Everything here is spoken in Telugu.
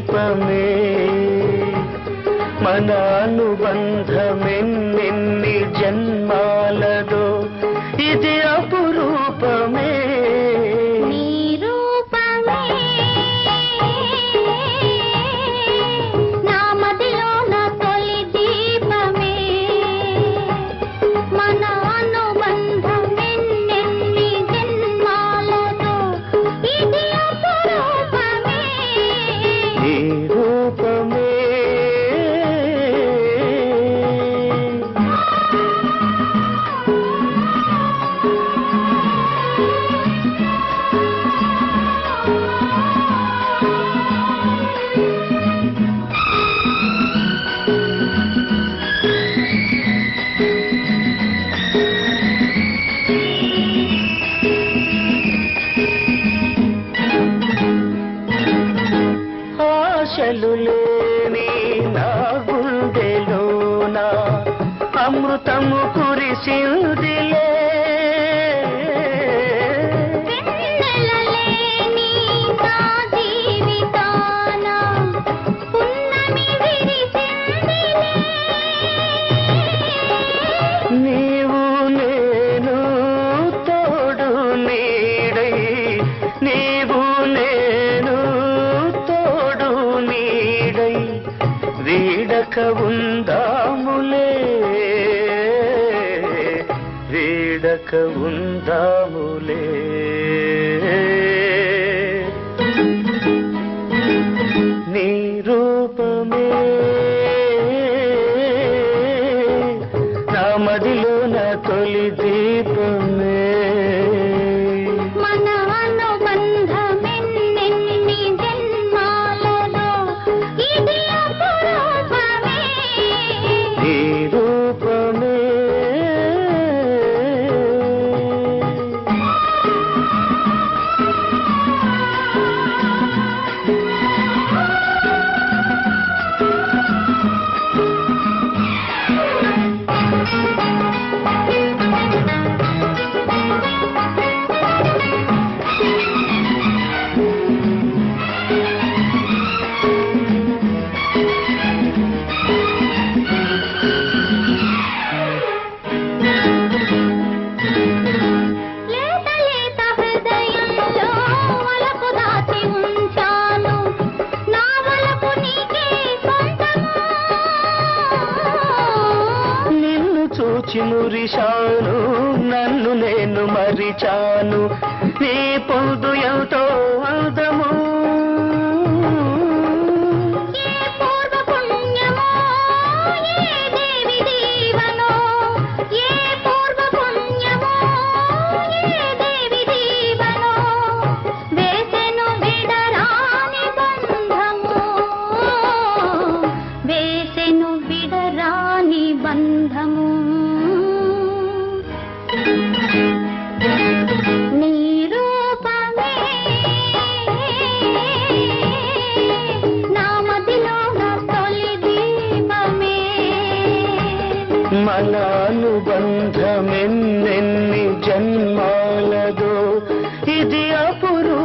సమీపమే. మనానుబంధమెన్నెన్ని జన్మాల ఆశలు లేని నా గుండెలోన అమృతము కురిసిందిలే. వీడక ఉందాములే. వీడక ఉందాములే. నీ రూపమే. నా మదిలో నా తొలి దీపం. చూచి మురిశాను నన్ను నేను మరిచాను. నీ పొదు ఎంతో అందము మనానుబంధమెన్నెన్ని జన్మాలదో. ఇది అపురు